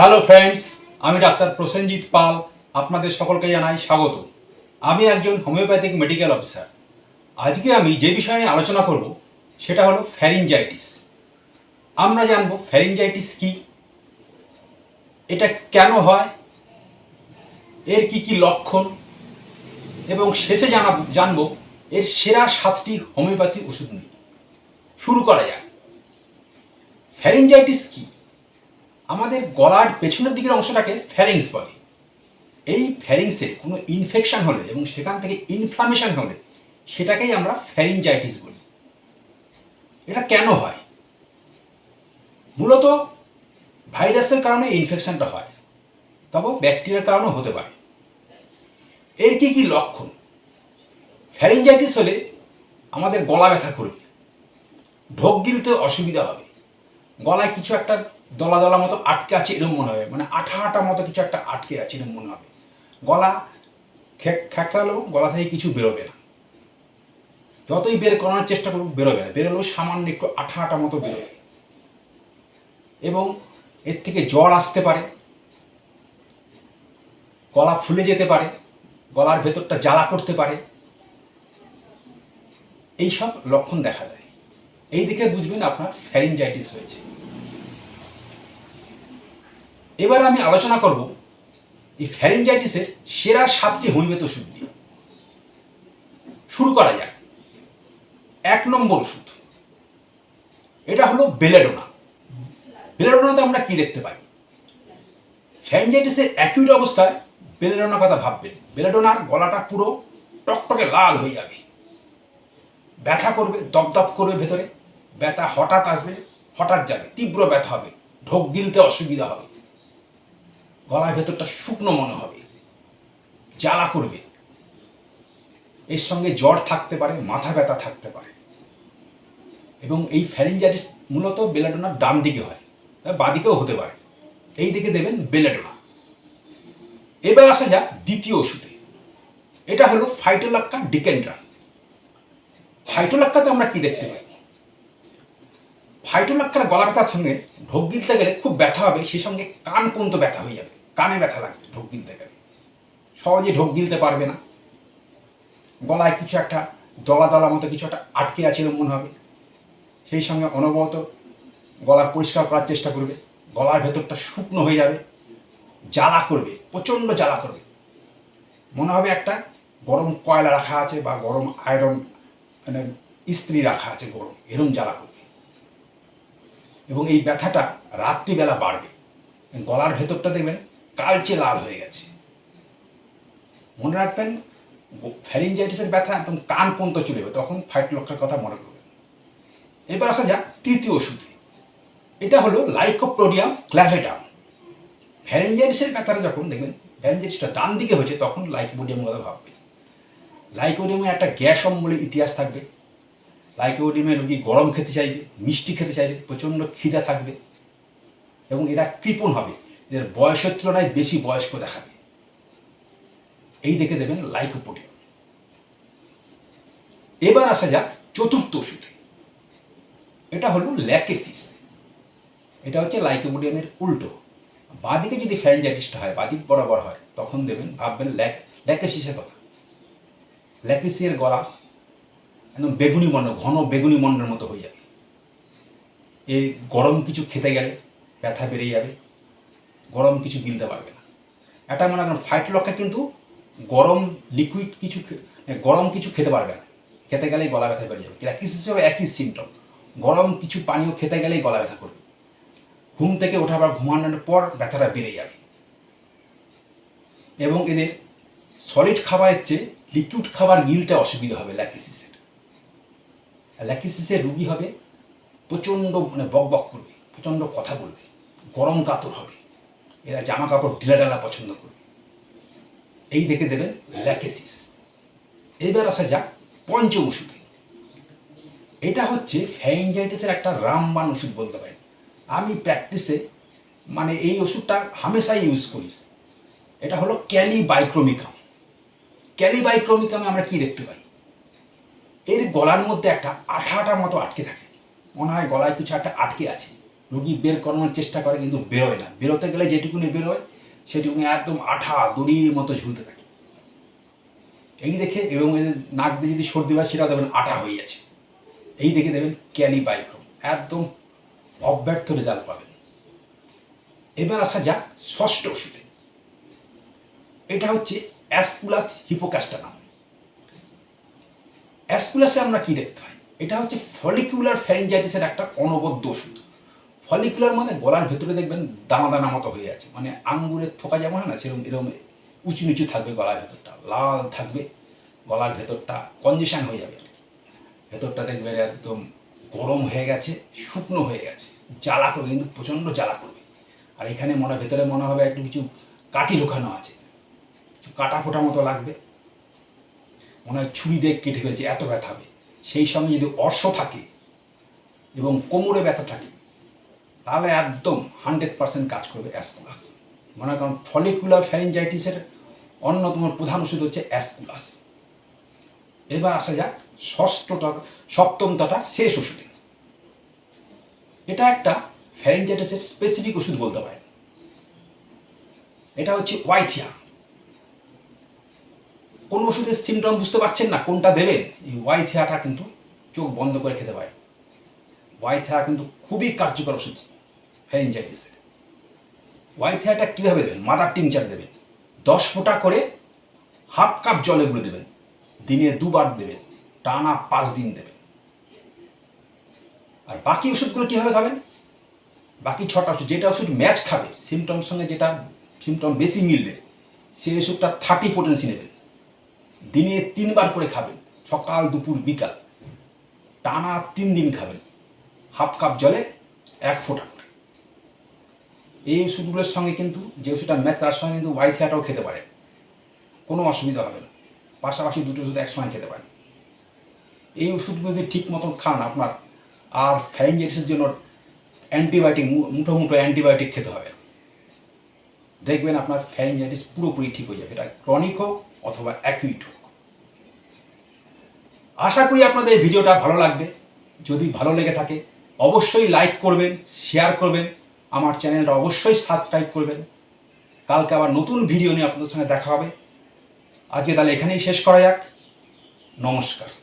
Hello friends, আমি doctor Prosenjit Pal, আপনাদের সকলকে জানাই স্বাগত। আমি একজন হোমিওপ্যাথিক মেডিকেল অফিসার। আজকে আমি যে বিষয়ে নিয়ে আলোচনা করব, সেটা হলো ফ্যারিনজাইটিস। আমরা জানব ফ্যারিনজাইটিস কি, এটা কেন হয়, এর কি কি লক্ষণ, এবং শেষে জানাব জানব এর সেরা সাতটি হোমিওপ্যাথি ওষুধ নিয়ে। শুরু করা যাক। ফ্যারিনজাইটিস কি? আমাদের গলার পেছনের দিকের অংশটাকে ফ্যারিংস বলে। এই ফ্যারিংসে কোনো ইনফেকশন হলে এবং সেখান থেকে ইনফ্লামেশন হলে সেটাকেই আমরা ফ্যারিনজাইটিস বলি। এটা কেন হয়? মূলত ভাইরাসের কারণে ইনফেকশনটা হয়, তবে ব্যাকটেরিয়ার কারণেও হতে পারে। এর কি কি লক্ষণ? ফ্যারিনজাইটিস হলে আমাদের গলা ব্যথা করবে, ঢোক গিলতে অসুবিধা হবে, গলায় কিছু একটা দলা দলা মতো আটকে আছে এরকম মনে হবে মানে আঠা আঠা মতো কিছু একটা আটকে আছে এরকম মনে হবে। গলা খ্যাকড়ালেও গলা থেকে কিছু বেরোবে না। যতই বের করানোর চেষ্টা করব বেরোবে না। বেরোলেও সামান্য একটু আঠা আঠা মতো বেরোবে। এবং এর থেকে জ্বর আসতে পারে। গলা ফুলে যেতে পারে। গলার ভেতরটা জ্বালা করতে পারে। এইসব লক্ষণ দেখা যায় এই দিকে বুঝবেন আপনার ফ্যারিনজাইটিস হয়েছে। এবার আমি আলোচনা করব এই ফ্যারেঞ্জাইটিসের সেরা সাতটি হোমিওপ্যাথি ওষুধ দিয়ে শুরু করা যাক। এক নম্বর ওষুধ এটা হলো বেলেডোনা বেলেডোনাতে আমরা কি দেখতে পাই? ফ্যারেঞ্জাইটিসের অ্যাকিউট অবস্থায় বেলেডোনার কথা ভাববেন। বেলেডোনার গলাটা পুরো টকটকে লাল হয়ে যাবে। ব্যথা করবে, দপদপ করবে ভেতরে। ব্যথা হঠাৎ আসবে, হঠাৎ যাবে, তীব্র ব্যথা হবে। ঢোক গিলতে অসুবিধা হবে। গলার ভেতরটা শুকনো মনে হবে। জ্বালা করবে। এর সঙ্গে জ্বর থাকতে পারে, মাথা ব্যথা থাকতে পারে। এবং এই ফ্যারিনজাইটিস মূলত বেলাডোনার ডান দিকে হয় বাদিকেও হতে পারে। এই দিকে দেবেন বেলাডোনা। এবার আসা যাক দ্বিতীয় ওষুধে। এটা হলো ফাইটোলাক্কা ডিকেন্ড্রা। ফাইটোলাক্কাতে আমরা কি দেখতে পাই? ফাইটোলাক্কার গলা ব্যথার সঙ্গে ঢোক গিলতে গেলে খুব ব্যথা হবে সেই সঙ্গে কান পর্যন্ত ব্যথা হয়ে যাবে। কানে ব্যথা লাগবে, ঢোক গিলতে গেলে। সহজে ঢোক গিলতে পারবে না। গলায় কিছু একটা দলা দলা মতো কিছু একটা আটকে আছে মনে হবে। সেই সঙ্গে অনবরত গলা পরিষ্কার করার চেষ্টা করবে। গলার ভেতরটা শুকনো হয়ে যাবে। জ্বালা করবে, প্রচণ্ড জ্বালা করবে। মনে হবে একটা গরম কয়লা রাখা আছে বা গরম আয়রন মানে ইস্ত্রি রাখা আছে গরম, এরম জ্বালা করবে। এবং এই ব্যথাটা রাত্রিবেলা বাড়বে। গলার ভেতরটা দেখবেন কালচে লাল হয়ে গেছে। মনে রাখবেন, ফ্যারিনজাইটিসের ব্যথা একদম কান পর্যন্ত চলে যাবে, তখন ফাইট লক্ষের কথা মনে করবেন এবার আসা যাক তৃতীয় ওষুধে। এটা হলো লাইকোপ্রোডিয়াম ক্ল্যাভেটাম ফ্যারিনজাইটিসের ব্যথাটা যখন দেখবেন, ফ্যারিনজাইটিসটা ডান দিকে হয়েছে, তখন লাইকোপোডিয়াম কথা ভাববে লাইকোডিয়ামে একটা গ্যাস অম্বলের ইতিহাস থাকবে। লাইকোডিয়ামে রোগী গরম খেতে চাইবে, মিষ্টি খেতে চাইবে, প্রচণ্ড খিদা থাকবে এবং এরা কৃপণ হবে। এদের বয়সের তুলনায় বেশি বয়স্ক দেখাবে। এই দেখে দেবেন লাইকোপোডিয়াম। এবার আসা যাক চতুর্থ ওষুধে। এটা হলো ল্যাকেসিস। এটা হচ্ছে লাইকোপোডিয়ামের উল্টো। বাদিকে যদি ফ্যারেঞ্জাইটিসটা হয়, বাদিক বরাবর হয়, তখন দেবেন, ভাববেন ল্যাক, ল্যাকেসিসের কথা। ল্যাকেসিসের গলা একদম বেগুনি বর্ণ, ঘন বেগুনি বর্ণের মতো হয়ে যাবে। এ গরম কিছু খেতে গেলে ব্যথা বেড়ে যাবে। গরম কিছু গিলতে পারবে না এটা মনে করেন ফাইট লক্ষ্যে কিন্তু গরম লিকুইড কিছু খে- গরম কিছু খেতে পারবে না। খেতে গেলেই গলা ব্যথা বেড়ে যাবে। ল্যাকিসিসেরও একই সিমটম গরম কিছু পানীয় খেতে গেলেই গলা ব্যথা করবে। ঘুম থেকে ওঠা বা ঘুমানোর পর ব্যথাটা বেড়ে যাবে। এবং এদের সলিড খাবারের চেয়ে লিকুইড খাবার গিলতে অসুবিধা হবে ল্যাকিসিসের ল্যাকিসিসের রুগী হবে প্রচণ্ড মানে বক বক করবে, প্রচণ্ড কথা বলবে, গরম কাতর হবে। এরা জামা কাপড় ঢিলা ঢালা পছন্দ করবে এই দেখে দেবেন ল্যাকেসিস। এবার আসা যাক পঞ্চম ওষুধে। এটা হচ্ছে ফ্যাইনজাইটিসের একটা রামবান ওষুধ বলতে পারেন। আমি প্র্যাকটিসে মানে এই ওষুধটা হামেশাই ইউজ করি। এটা হলো ক্যালিবাইক্রোমিকাম। ক্যালিবাইক্রোমিকামে আমরা কি দেখতে পাই? এর গলার মধ্যে একটা আঠা আঠার মতো আটকে থাকে। মনে হয় গলায় কিছু একটা আটকে আছে। রুগী বের করানোর চেষ্টা করে কিন্তু বেরোয় না। বেরোতে গেলে যেটুকুনি বেরোয়, সেটুকুনি একদম আঠা দড়ির মতো ঝুলতে থাকে। এই দেখে এবং এদের নাক দিয়ে যদি সর্দি হয়, সেটাও দেখবেন আটা হয়ে গেছে এই দেখে দেবেন ক্যালিবাইক্রম, একদম অব্যর্থ রেজাল্ট পাবেন। এবার আসা যাক ষষ্ঠ ওষুধে। এটা হচ্ছে অ্যাসকুলাস হিপোক্যাস্টানাম। অ্যাসকুলাসে আমরা কি দেখতে হয় এটা হচ্ছে ফলিকুলার ফ্যারিঞ্জাইটিসের একটা অনবদ্য ওষুধ। ফলিকুলার মানে গলার ভেতরে দেখবেন দানা দানা মতো হয়ে আছে। মানে আঙ্গুরের থোকা যেমন না সেরকম এরকম উঁচু নিচু থাকবে গলার ভেতরটা। লাল থাকবে গলার ভেতরটা কনজেশন হয়ে যাবে। ভেতরটা দেখবেন একদম গরম হয়ে গেছে, শুকনো হয়ে গেছে। জ্বালা করবে, কিন্তু প্রচণ্ড জ্বালা করবে। আর এখানে মনে ভেতরে মনে হবে একটু কিছু কাটি ঢোকানো আছে। কিছু কাটা ফোটা মতো লাগবে। মনে হয় ছুরি দিয়ে কেটে ফেলছে, এত ব্যথা হবে। সেই সঙ্গে যদি অর্শ থাকে এবং কোমরে ব্যথা থাকে তাহলে একদম হান্ড্রেড পার্সেন্ট কাজ করবে অ্যাসকুলাস। মনে কারণ ফলিকুলার ফ্যারিঞ্জাইটিসের অন্যতম প্রধান ওষুধ হচ্ছে অ্যাসকুলাস। এবার আসা যাক ষষ্ঠটা, সপ্তমটাটা শেষ ওষুধে। এটা একটা ফ্যারিঞ্জাইটিসের স্পেসিফিক ওষুধ বলতে পারেন। এটা হচ্ছে ওয়াইথিয়া। কোন ওষুধের সিমটম বুঝতে পারছেন না? কোনটা দেবেন? এই ওয়াইথিয়াটা কিন্তু চোখ বন্ধ করে খেতে পারে। ওয়াইথিয়া কিন্তু খুবই কার্যকর ওষুধ। ফ্যারিঞ্জাইটিসের ওয়াইথিয়াটা কীভাবে দেবেন? মাদার টিংচার দেবেন। দশ ফোঁটা করে হাফ কাপ জলে গুলে দেবেন। দিনে দুবার দেবেন। টানা পাঁচ দিন দেবেন। আর বাকি ওষুধগুলো কীভাবে খাবেন? বাকি ছটা ওষুধ, যেটা ওষুধ ম্যাচ খাবে সিমটমের সঙ্গে যেটা সিমটম বেশি মিলবে, সেই ওষুধটা থার্টি পোটেন্সি নেবেন। দিনে তিনবার করে খাবেন, সকাল, দুপুর, বিকাল। টানা তিন দিন খাবেন। হাফ কাপ জলে এক ফোঁটা এই ওষুধগুলোর সঙ্গে কিন্তু যে ওষুধটা ম্যাচ তার সঙ্গে কিন্তু ওয়াই ওয়াইথিয়াটাও খেতে পারে। কোনো অসুবিধা হবে না। পাশাপাশি দুটো ওষুধ একসময় খেতে পারেন এই ওষুধগুলো যদি ঠিক মতন খান আপনার, আর ফ্যারিঞ্জাইটিসের জন্য অ্যান্টিবায়োটিক মুঠো মুঠো অ্যান্টিবায়োটিক খেতে হবে। দেখবেন আপনার ফ্যারিঞ্জাইটিস পুরোপুরি ঠিক হয়ে যাবে। এটা ক্রনিক হোক অথবা অ্যাকিউট হোক। আশা করি আপনাদের এই ভিডিওটা ভালো লাগবে। যদি ভালো লেগে থাকে, অবশ্যই লাইক করবেন শেয়ার করবেন। আমার চ্যানেলটা অবশ্যই সাবস্ক্রাইব করবেন। কালকে আবার নতুন ভিডিও নিয়ে আপনাদের সঙ্গে দেখা হবে। আজকে তাহলে এখানেই শেষ করা যাক। নমস্কার।